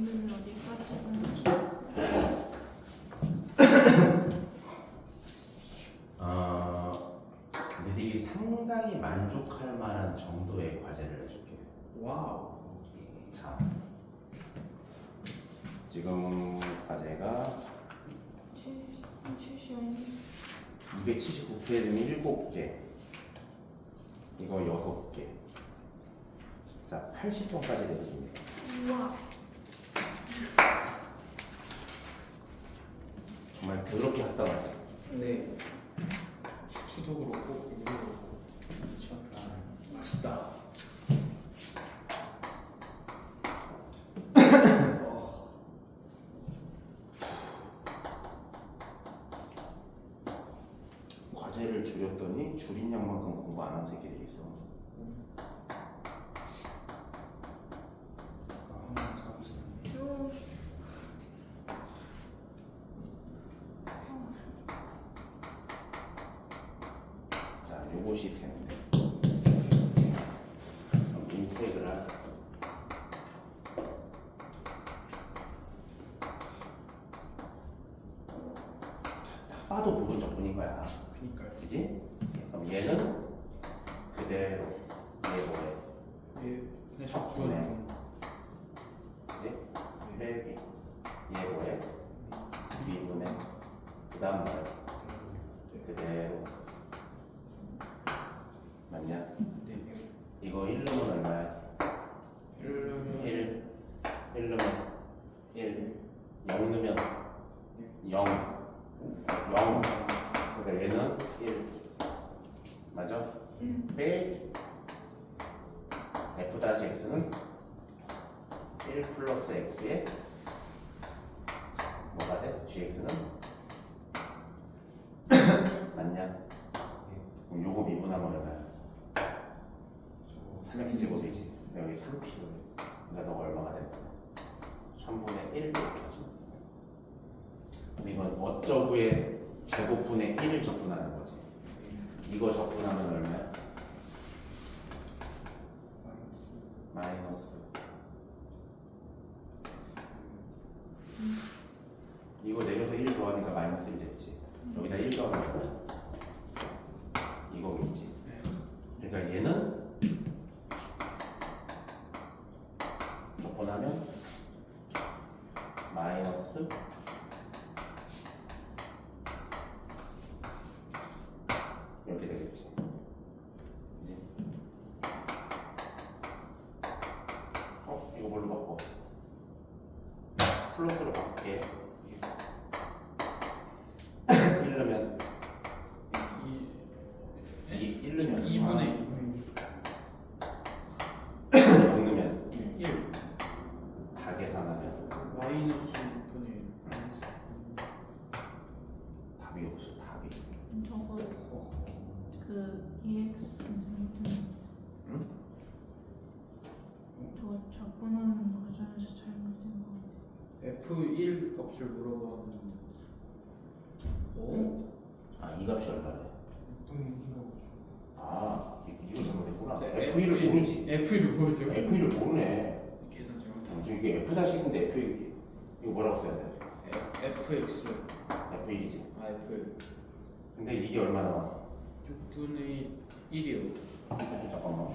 오늘은 어디까지? 어, 너희들이 상당히 만족할 만한 정도의 과제를 해줄게. 와우. 자, 지금 과제가 70, 279페이지는 7개, 이거 6개. 자, 80번까지 되거든요. 우와. 정말 더럽게 합당하지. 네. 숙수도 그렇고 이거 그렇고. 시원하다. 맛있다. 과제를 줄였더니 줄인 양만큼 공부 안 한 새끼들이 있어. 아, 한번 잡으시네. 요. 자, 요것이 되는데. 그럼 인텍을 할 딱 봐도 부분적분인 거야. 그니까요. 그지? 그럼 얘는 그대로 얘 뭐래? 예. 그냥 적분해. 적분해. 그지? 빼기 얘 뭐래? 미분의 그 다음 뭐야? 그대로 맞냐? 네. 이거 1르면 얼마야? 이러면 1 1 넣으면 1 0 넣으면 0 0 그러니까 얘는 1 맞아? 빼기 f 다시 x는 1 플러스 x에 뭐가 돼? gx는 맞냐? 그럼 요거 미분하면 얼마야? 3x 제곱이지 여기 3p 그러니까 너가 얼마가 돼? 3분의 1 이렇게 하지 그럼 이건 어쩌구의 제곱분의 1을 적분하는 거지 이거 적분하면 얼마야? 마이너스 이거 내려서 1 더하니까 마이너스 1 됐지. 여기다 1 더하면 이거겠지 그러니까 얘는 적분하면 마이너스 이렇게 되겠지 그지? 어? 이거 뭘로 바꿔? 플러스로 바꿀게 1 넣으면 이 2, 1 넣으면 2분의 0 넣으면 1. 다 계산하면 마이너스 6분의 답이 없어 답이 저거 그 EX 응? 저 접근하는 과정에서 잘못된 거 같아. F1 값을 물어봤는데. 오? 아 이 값이 얼마래? 아 이- 이거 잘못했구나 네, F1을 모르지 F1을 모르죠. F1을 모르네 계산 잘못한. 잠시 이게 F 다시인데 F 이거 뭐라고 써야 돼? FX. F1이지 아, F. 근데 이게 얼마 나와? 6분의 1이요. 잠깐만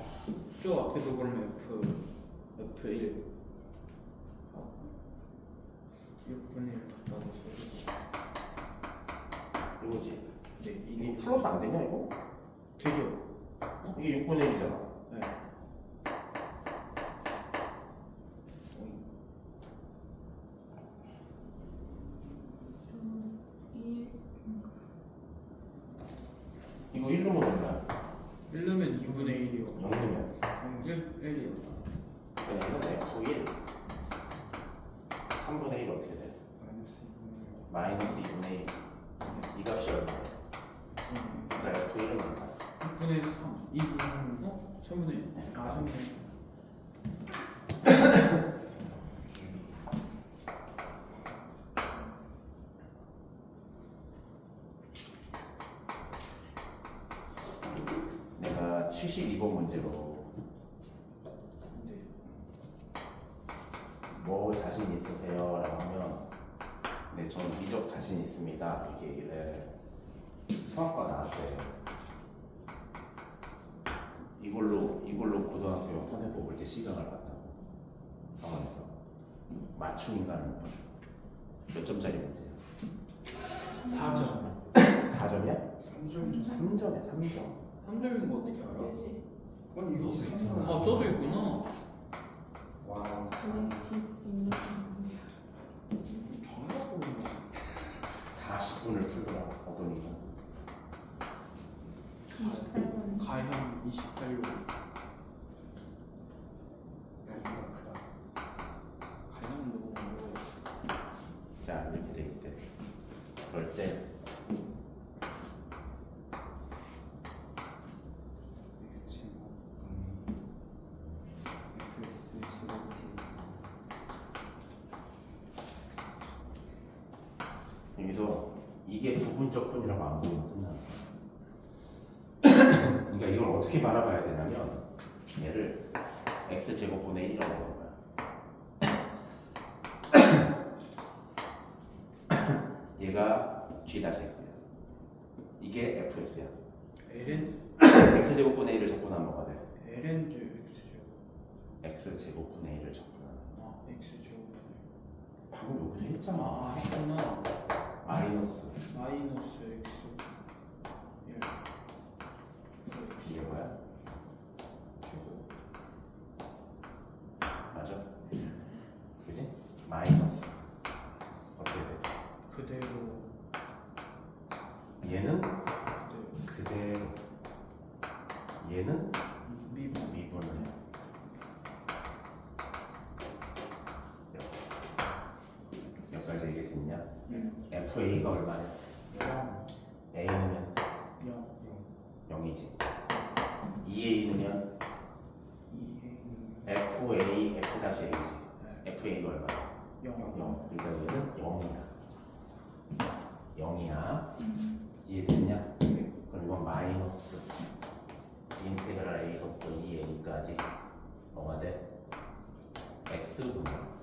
저 앞에도 그러면 F. F1. 6분의 1 갖다 놓으세요. 이거지 네, 이게 이게 플러스 안 되냐 이거? 되죠? 이게 6분의 1이잖아 네. 저 E 이거 1넣으면 얼마야? 1 넣으면 2분의 1이요. 0 넣으면 1, 1이요. 그냥 이건 F1 3분의 1 어떻게 돼? 마이너스 2분의 1이 값이 얼마야? 그러니까 F1은 얼마? 6분의 3. 2분. 어? 3분의 1. 아, 3분의 1. 내가 72번 문제로 네. 뭐뭐 자신 있으세요? 라고 하면 네, 저는 미적 자신 있습니다. 이렇게 얘기를. 성악과 나한테 이걸로 이걸로 고등학교 선생 뽑을 때 시강을 봤다고 학원에서 맞춤 인간은 몇 점짜리 문제야? 4점 4점이야? 3점 3점이야 3점 3점인 거 어떻게 알아? 아니 이거 써져 있잖아. 아 써져 있구나 와. 정답 보는 40분을 풀더라고 어떤 이가 28번 가형 28로 여기가 크다. 가형 너무 어려워 자 이렇게 돼 있대 그럴 때 x 제곱 분의 fx 제곱 dx. 여기서 이게 부분적 분이라고 안 보이면 끝나 그러니까 이걸 어떻게 바라봐야 되냐면 얘를 x 제곱분의 1이라고 하는 거야. 얘가 g 다시 x야. 이게 fx야. Ln x 제곱분의 1을 적분하면 뭐가 돼? ln도 x죠 x 제곱분의 1을 적분하면 아 x죠 방금 여기서 했잖아. 아 했구나 마이너스 마이너스 x 예 이게 뭐야? 맞아? 그지? 마이너스 어떻게 돼? 그대로 얘는 그대로 그대로 얘는 미분 미분을 해 여기까지 얘기 됐냐? FA가 얼마냐? 0 A 넣으면 0 0이지 2A 넣으면 2a는 FA F 다시 A지 네. FA가 얼마야? 0 0 그러니까 얘는 0이야 0이야 이해됐냐? 그럼 이건 마이너스 인테그랄 A서부터 2A까지 뭐가 돼? X분의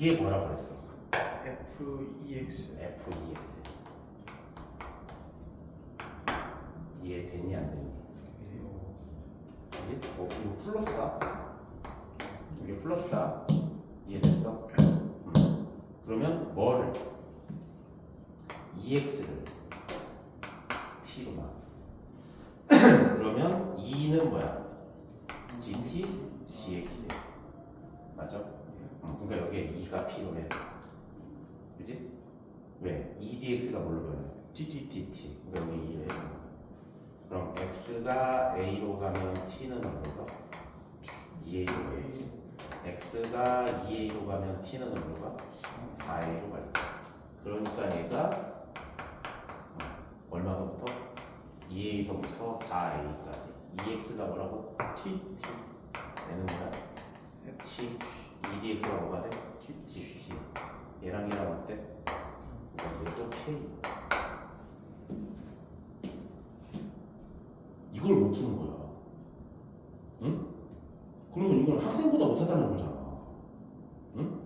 이게 뭐라 그랬어? f2x F2X 이해되니 안 되니? 그지? 어, 이거 플러스다 이게 플러스다 이해됐어? 음. 그러면 뭐를? EX를 T로 나 그러면 2는 뭐야? 맞아? 음, 그러니까 여기에 2가 필요해 그지? 왜? 2DX가 뭘로 변해? DT 그러니까 여기 2를 해줘 그럼 X가 A로 가면 T는 얼마가? 2A로 가겠지 X가 2A로 가면 T는 얼마가? 4A로 갈 거야 그러니까 얘가 어, 얼마서부터? 2A서부터 4A까지 2X가 뭐라고? t 얘는 뭐야? T 2DX가 뭐가 돼? T T 얘랑 얘랑 어때? 그러니까 얘도 K 이걸 못 푸는 거야 응? 그러면 이건 학생보다 못하다는 거잖아 응?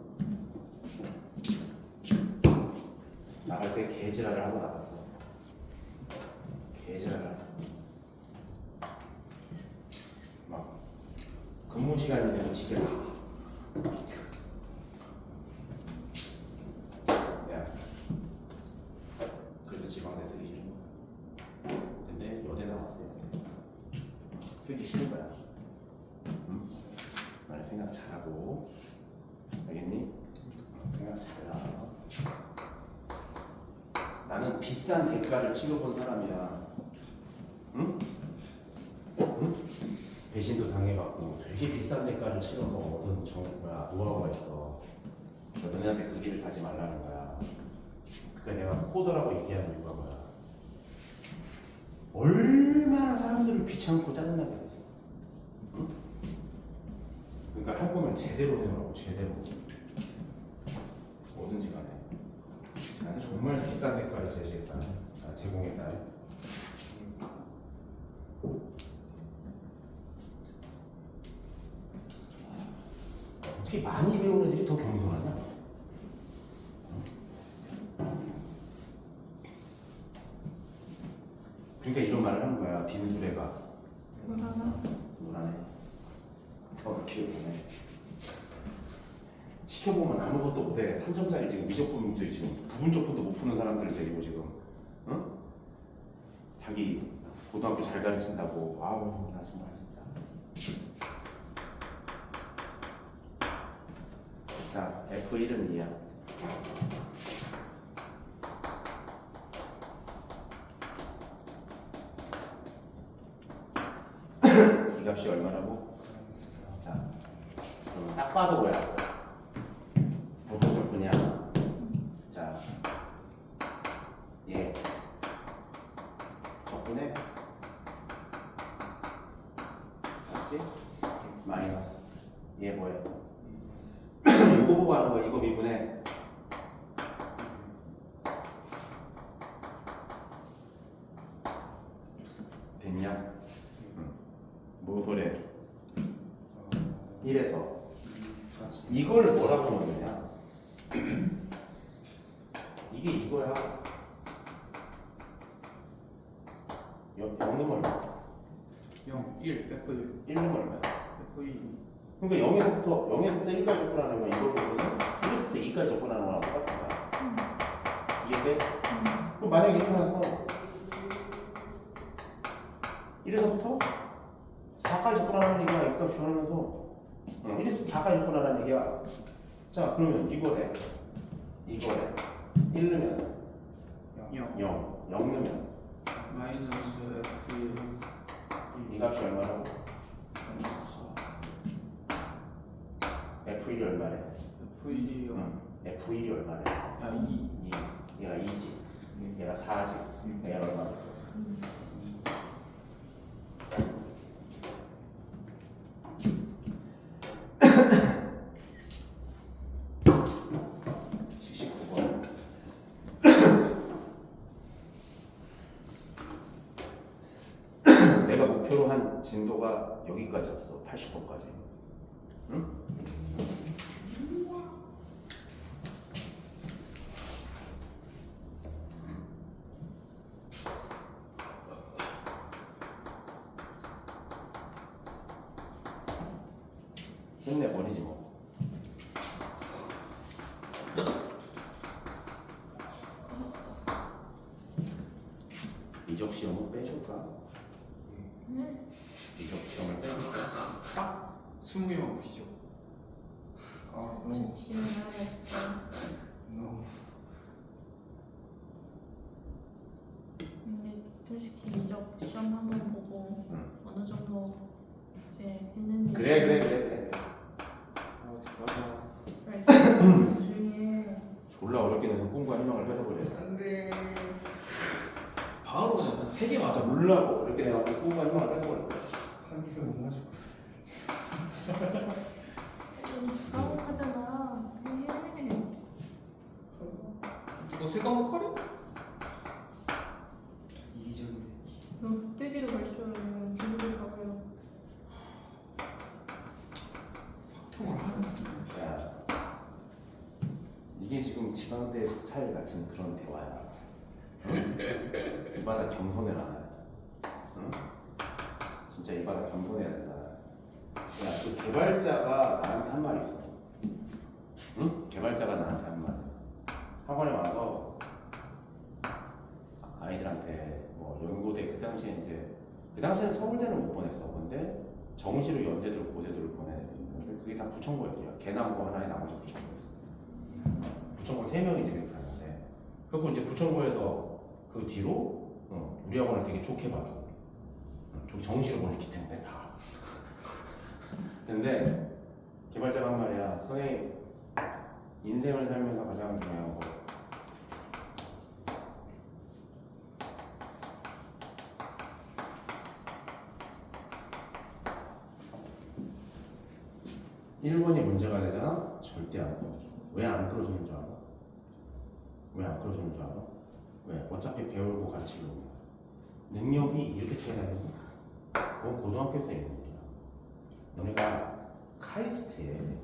나갈 때 개지랄을 하고 나갔어 개지랄을 막 근무 시간이면 집에 가 야, 그래서 지방대 쓰기 싫은 거야. 근데 여대 나왔어요. 쓰기 싫은 거야. 응? 말 생각 잘하고, 알겠니? 생각 잘해라. 나는 비싼 대가를 치러본 사람이야. 응? 응? 배신도 당해봤고 되게 비싼 대가를 치러서 얻은 정 뭐야 노하우가 있어. 너네한테 그 길을 가지 말라는 거야. 그러니까 내가 코더라고 얘기하는 이유가 뭐야? 얼마나 사람들을 귀찮고 짜증나게 하지. 응? 그러니까 할 거면 제대로 해놓으라고 제대로. 뭐든지 간에. 나는 정말 비싼 대가를 제시했다. 아, 제공했다. 어떻게 많이 배우는 애들이 더 겸손하냐? 그러니까 이런 말을 하는 거야. 빈수레가 뭐라나? 노란해. 어떻게 보네. 시켜보면 아무것도 못해. 3점짜리 지금 미적분도 지금 부분적분도 못 푸는 사람들을 데리고 지금, 응? 자기 고등학교 잘 가르친다고. 아우, 나 정말 진짜. 자, F1은 2야. 이 값이 얼마라고? 자, 그럼 딱 봐도 뭐야? 부분적 분야. 자, 얘 적분해. 맞지? 마이너스. 얘 뭐야? 이거 보고 하는 거야. 이거 미분해. 됐냐? 뭐 그래? 1에서 이걸 뭐라고 넣느냐? 이게 이거야. 여- 영는 얼마? 0, 1, F1, 1는 얼마야? F2 그러니까 0에서부터 0에서부터 1까지 접근하는 거 이걸 보면은 1에서부터 2까지 접근하는 거랑 똑같은 거야. 이해돼? 그럼 만약에 이렇게 해서 1에서부터 4까지 접근하는 얘기야. 이거 변하면서 1에서 4까지 접근하는 얘기야. 자 그러면 이거래. 이거래. 1 넣으면 0, 0. 0 넣으면 마이너스 F1 이 값이 얼마라고? F1이 얼마래? F1이 0, F1이 얼마래? 아 2, 2. 얘가 2지. 얘가 4지. 얘가 얼마 됐어? 칠십구 번. 내가 목표로 한 진도가 여기까지였어. 80번까지. 응? 끝내버리지 뭐. 이적 시험은 빼줄까? 네? 이적 시험을 빼줄까? 20개 만 보시죠 아 너무 진행하겠어. 너무 근데 솔직히 미적 시험 한 번 보고 응. 어느 정도 이제 했는지. 그래 그래 그래 그래. 아 맞아 그래. 나중에 졸라 어렵게 내서 꿈과 희망을 뺏어버려. 안돼 바로 그냥 3개 맞아 몰라 어렵게 내가 꿈과 희망을 뺏어버려. 한 개도 못 맞을 것 좀 수강하잖아. 해. 이거 세 과목 하래? 이기적인 새끼 그럼 떼지를 갈 줄 알면 준비를 가고요. 통을 하는 야, 이게 지금 지방대 스타일 같은 그런 대화야. 응? 이 바닥 겸손해라. 응? 진짜 이 바닥 겸손해야 된다. 야, 그 개발자가 나한테 한 말이 있어. 응? 개발자가 나한테 한 말. 학원에 와서 아이들한테 뭐 연고대 그 당시에 이제 그 당시에는 서울대는 못 보냈어. 근데 정시로 연대들 고대들을 보내야 되는데 그게 다 부천고였대요. 개나고 하나에 나머지 부천고였어. 부천고 세 명이 이제 그렇게 하는데 그리고 이제 부천고에서 그 뒤로 어, 우리 학원을 되게 좋게. 어, 저기 정시로 보냈기 때문에 다. 근데 개발자가 한 말이야. 선생님 인생을 살면서 가장 중요한 거 일번이 문제가 되잖아? 절대 안 끌어줘. 왜 안 끌어주는 줄 알아? 왜 안 끌어주는 줄 알아? 왜? 어차피 배우고 가르치려고. 능력이 이렇게 차이 나는 거야. 그건 고등학교에서 있는 일이야. 너네가 카이스트에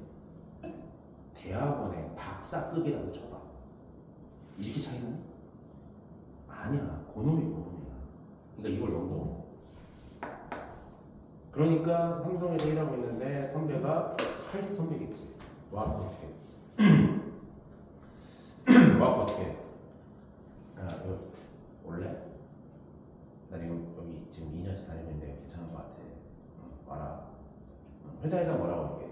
대학원의 박사급이라고 쳐봐. 이렇게 차이는? 아니야. 고놈이 고놈이야. 그러니까 이걸 연봉. 그러니까 삼성에서 일하고 있는데 선배가 칼스 선배겠지. 와갖고 어떻게? 와갖고 어떻게? 야, 너 올래? 나 지금 여기 지금 2년째 다니고 있는데 괜찮은 것 같아. 응, 와라. 응, 회사에다 뭐라고 이게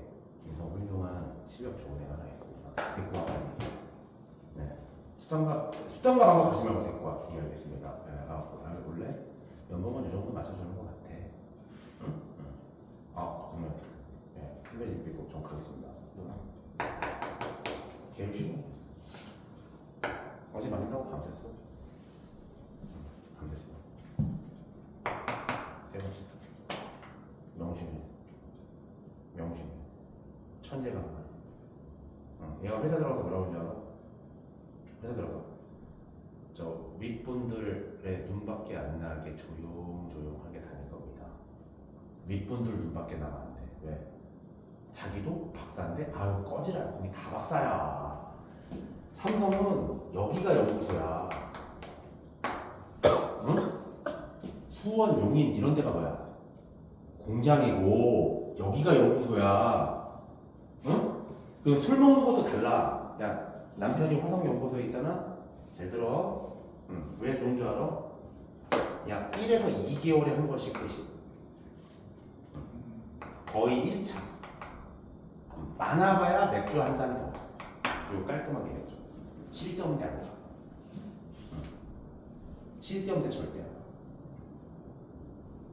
인성 훌륭한 실력 좋은 애가 하나 있습니다. 데리고 와 빨리. 네. 수단가 수단가 한번 가지 말고 데리고 와. 예, 알겠습니다. 네, 가갖고 아, 원래 연봉은 이 정도 맞춰주는 것 같아. 응? 응. 아 그러면 예, 플레이 믿고 좀 가겠습니다. 개를 쉬고 어제 만든다고. 밤샜어. 세 번씩. 명심해. 명심해. 천재가 한 말이야. 응. 얘가 회사 들어가서 뭐라고 하는지 알아? 회사 들어가서 저 윗분들의 눈밖에 안 나게 조용조용하게 다닐 겁니다. 윗분들 눈밖에 나면 안 돼. 왜? 자기도 박사인데 아유 꺼지라 거기 다 박사야. 삼성은 여기가 연구소야. 응? 수원, 용인 이런 데가 뭐야? 공장이고 여기가 연구소야. 응? 그리고 술 먹는 것도 달라. 야 남편이 화성연구소에 있잖아. 잘 들어. 응. 왜 좋은 줄 알아? 약 1에서 2개월에 한 번씩 드시. 거의 1차. 많아봐야 맥주 한 잔 더. 그리고 깔끔하게 해줘. 쉴데 없는데 안 가. 쉴데 없는데 절대 안 가.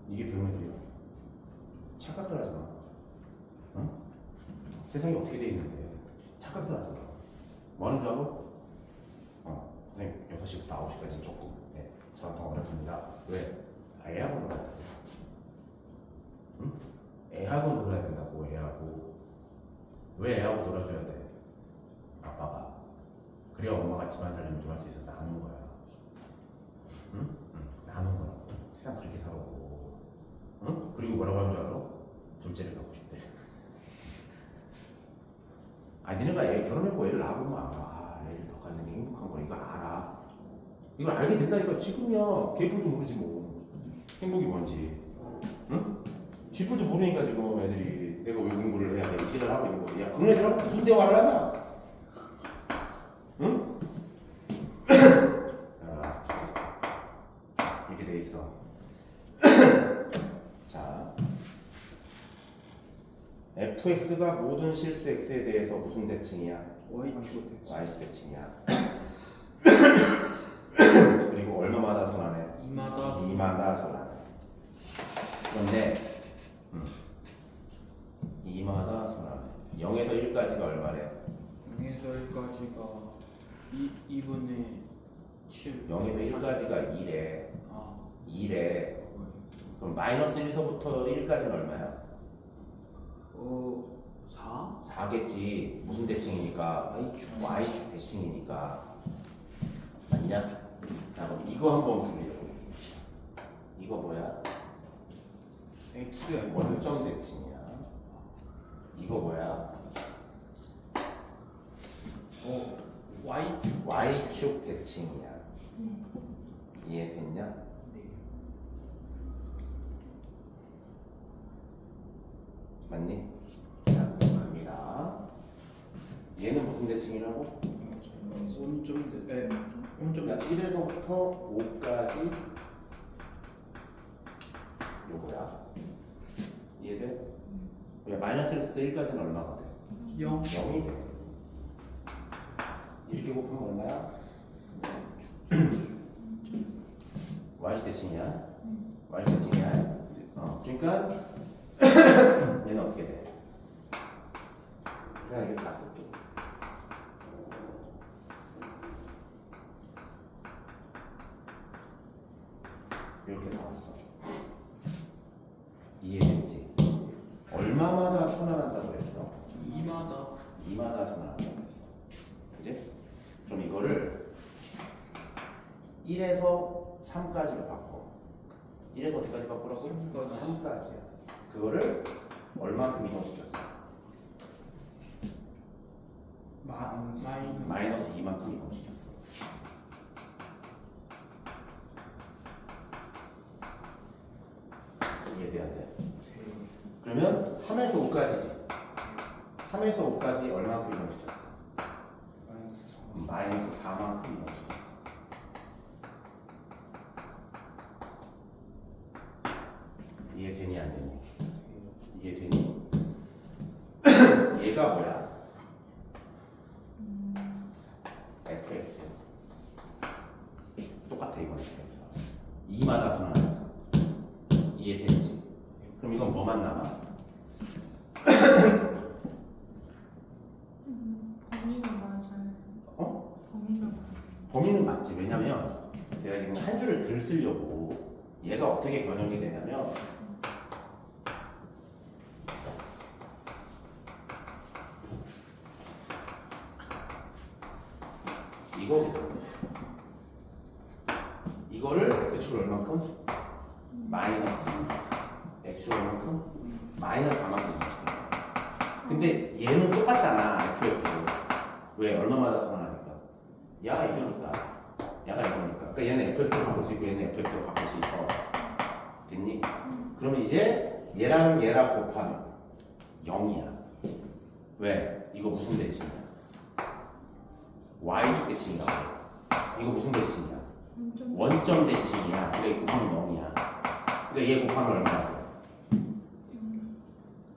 이게. 착각들 하지 마. 응? 세상이 어떻게 돼 있는데 하지 마. 뭐 하는 줄 알아? 어, 선생님 6시부터 9시까지 조금 네, 저랑 통화 어렵습니다. 왜? 아, 애하고 놀아야 돼. 응? 애하고 놀아야 된다고 애하고 왜 애하고 놀아줘야 돼? 아빠가 그래야 엄마가 집안 살림 좀 할 수 있어 나누는 거야 응? 응 나누는 거라고 세상 그렇게 살고 응? 그리고 뭐라고 하는 줄 알아? 둘째를 갖고 싶대 아 니네가 애 결혼했고 애를 낳아보면 알아 애를 더 갖는 게 행복한 거 이거 알아. 이걸 알게 된다니까 지금이야. 개뿔도 모르지 뭐. 행복이 뭔지. 응? 쥐뿔도 모르니까 지금 애들이 내가 왜 공부를 해야 돼? 이지를 하고 있는 거야 그런 애들하고 무슨 대화를 하냐 응? 아, 이렇게 돼 있어. 자 fx가 모든 실수 x에 대해서 무슨 대칭이야? Y축 y수 대칭이야. 그리고 얼마마다 손안해? 이마다 2마다 손안해. 그런데 음, 2마다 손안해. 0에서 1까지가 얼마래? 0에서 1까지가 2, 2분의 7 0에서 1까지가 2래. 아. 2래. 그럼 마이너스 1서부터 1까지는 얼마야? 어, 4? 4겠지 무슨 대칭이니까 Y축 y축 대칭이니까 맞냐? 자 그럼 이거 한번 분리해 이거 뭐야? X야 원점 대칭이야 이거 뭐야? 어 Y축 y축 대칭이야 네. 이해됐냐? 맞니? 자 그럼 갑니다 얘는 무슨 대칭이라고? 에, 원점 야, 1에서부터 5까지 요거야. 이해돼? 야, 마이너스 1에서 1까지는 얼마가 돼? 0 0이 돼. 이렇게 곱하면 얼마야? y 대칭이야? y 대칭이야? 어, 그러니까 얘는 어떻게 돼? 그냥 이게 다 쓸게. 이렇게 나왔어. 이해됐지? 얼마마다 순환한다고 그랬어? 2마다 2마다 순환한다고 그랬어. 그지? 그럼 이거를 1에서 3까지로 바꿔. 1에서 어디까지 바꾸라고? 3까지. 3까지야. 그거를 얼마큼 이동시켰어? 마 마이너스 마이너스 2만큼 이동시켰어. 이해돼 안 돼? 그러면 3에서 5까지지. 3에서 5까지 얼마큼 이동시켰어? 마이너스 4 마이너스 4만큼 이동시켰어. 이해되니 안 되니? 이해되니? 얘가 뭐야? fx 똑같아 이건 fx 2마다 순환하니까 이해됐지? 그럼 이건 뭐만 남아? 음, 범위가 맞아요. 어? 범위가 맞아요. 범위는 맞지 왜냐면 내가 지금 한 줄을 들 쓰려고 얘가 어떻게 변형이 되냐면 이거 이거를 x축 얼만큼? 마이너스 x축 얼만큼? 마이너스 4만큼 근데 얘는 똑같잖아 fx도 왜 얼마마다 순환하니까? 야가 이거니까. 야가 이거니까. 그러니까 얘는 fx로 바꿀 수 있고 얘는 fx로 바꿀 수 있어. 됐니? 그러면 이제 얘랑 얘랑 곱하면 0이야. 왜? 이거 무슨 대칭이야? y축 대칭이라고 이거 무슨 대칭이야? 원점. 대칭이야. 그러니까 이거 곱하면 0이야. 그러니까 얘 곱하면 얼마야?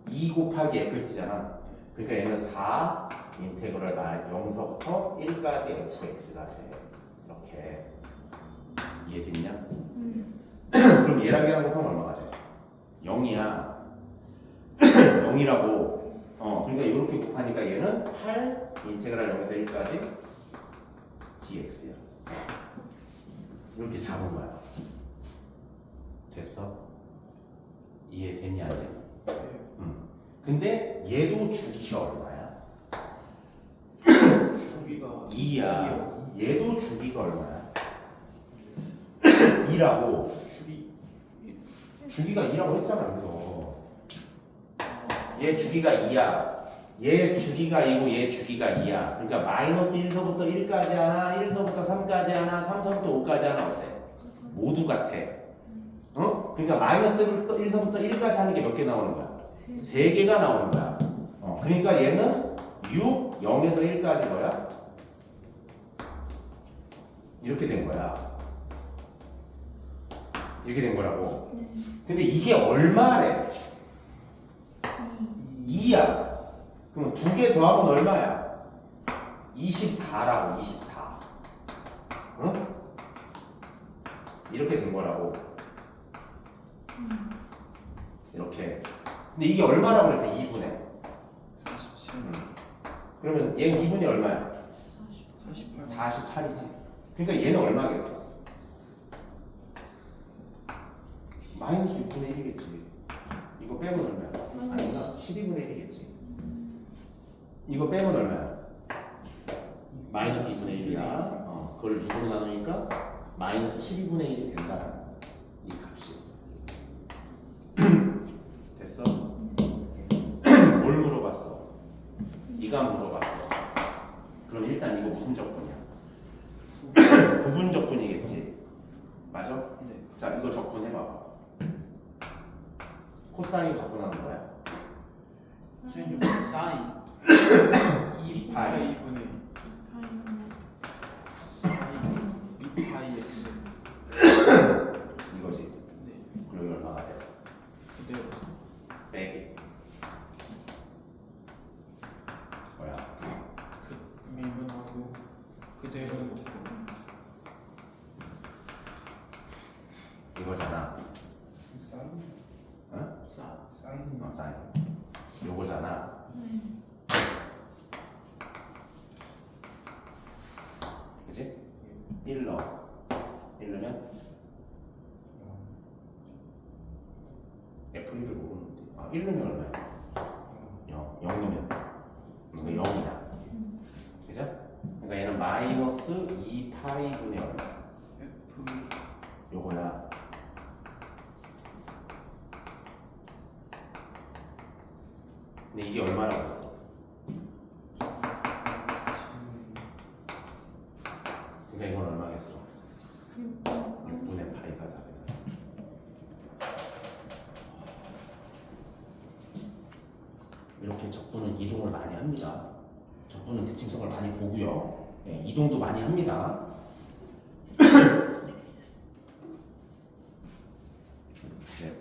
2 곱하기 fx잖아. 그러니까 얘는 4 인테그럴 나 0서부터 1까지 fx가 돼 이렇게 이해됐냐? 음, 그럼 얘랑 얘랑 곱하면 얼마가 돼? 0이야 0이라고 어 그러니까 이렇게 곱하니까 얘는 8 인테그랄 0에서 1까지 dx야 이렇게 잡은 거야 됐어? 이해되니 안 돼? 응. 근데 얘도 주기가 얼마야? 주기가 2야 얘도 주기가 얼마야? 2라고 주기 주기가 2라고 했잖아 그래서 얘 주기가 2야. 얘 주기가 2고 얘 주기가 2야. 그러니까 마이너스 1서부터 1까지 하나, 1서부터 3까지 하나, 3서부터 5까지 하나 어때? 모두 같아. 어? 그러니까 마이너스 1서부터 1까지 하는 게 몇 개 나오는 거야? 3개가 나오는 거야. 어, 그러니까 얘는 6, 0에서 1까지 뭐야? 이렇게 된 거야. 이렇게 된 거라고. 근데 이게 얼마래? 2야. 그럼 두 개 더하면 얼마야? 24라고, 24. 응? 이렇게 된 거라고. 이렇게. 근데 이게 얼마라고 그랬어? 2분의. 47 그러면 얘 2분이 얼마야? 48 48이지. 그러니까 얘는 얼마겠어? 마이너스 6분의 1이겠지. 이거 빼면 얼마야? 아닌가? 12분의 1이겠지. 이거 빼면 얼마야? 마이너스 2분의 1이야. 어, 그걸 6으로 나누니까 마이너스 12분의 1이 된다. 이 값이. 됐어? 뭘 물어봤어? 이가 물어봤어. 그럼 일단 이거 무슨 적분이야? 부분 적분이겠지. 맞아? 네 자, 이거 적분해봐. 코사인 적분하는 거야. 선생님 사인 2 파이. 파이 2분의 사인 2 파이 x 이거지. 네 그럼 이거 얼마가 돼? 그대로 빼기. 뭐야? 그 미분하고 그대로 놓고 이거잖아. 사인 어? 사 사인 어, 사인. 요거잖아. 그지? 1 넣어. 1 넣으면 F1을 모르는데. 아, 1 넣으면 얼마야? 0. 0 넣으면. 이거 0이다. 그죠? 그러니까 얘는 마이너스 2 파이분의 얼마? F 요거야. 근데 이게 얼마라고 했어? 합니다. 적분은 대칭성을 많이 보고요. 예, 이동도 많이 합니다. 네,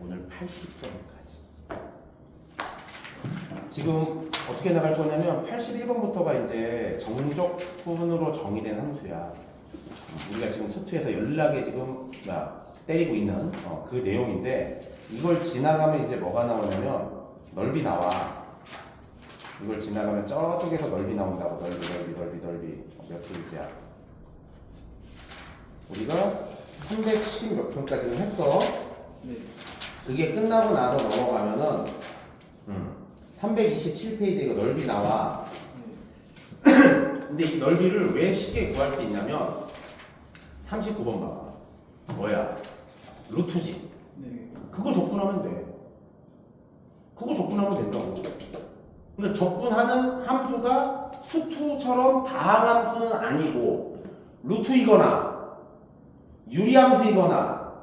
오늘 80번까지. 지금 어떻게 나갈 거냐면 81번부터가 이제 정적분으로 정의된 함수야. 우리가 지금 수투에서 연락에 지금 야, 때리고 있는 어, 그 내용인데 이걸 지나가면 이제 뭐가 나오냐면 넓이 나와. 이걸 지나가면 저쪽에서 넓이 나온다고 넓이 넓이 넓이 넓이 어, 몇 페이지야? 우리가 310 몇 편까지는 했어. 네. 그게 끝나고 나서 넘어가면은 음, 327페이지 이거 넓이 나와. 네. 근데 이 넓이를 왜 쉽게 구할 수 있냐면 39번 봐봐. 뭐야? 루트지. 네. 그거 적분하면 돼. 그거 적분하면 된다고. 근데 적분하는 함수가 수투처럼 다함함수는 아니고 루트이거나 유리함수이거나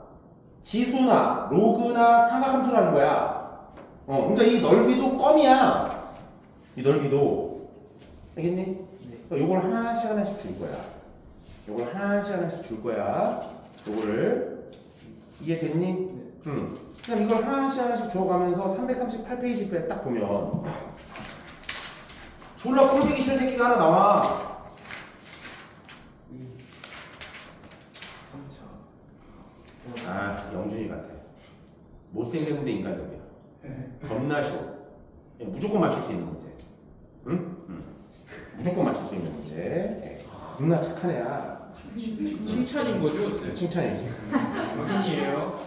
지수나 로그나 삼각함수라는 거야. 어, 그러니까 이 넓이도 껌이야. 이 넓이도 알겠니? 그러니까 요걸 하나씩 하나씩 줄 거야. 요걸 하나씩 하나씩 줄 거야. 요거를 이해됐니? 응. 그냥 이걸 하나씩 하나씩 주어가면서 338페이지에 딱 보면 졸라 꼴보기 싫은 새끼가 하나 나와. 3차. 아, 영준이 같아. 못생겼는데 인간적이야. 겁나 쉬워. 무조건 맞출 수 있는 문제. 응? 응. 무조건 맞출 수 있는 문제. 예. 겁나 착한 애야. 칭찬인 거죠, 쌤? 칭찬이지. 확인이에요.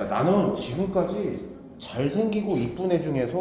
야, 나는 지금까지 잘생기고 이쁜 애 중에서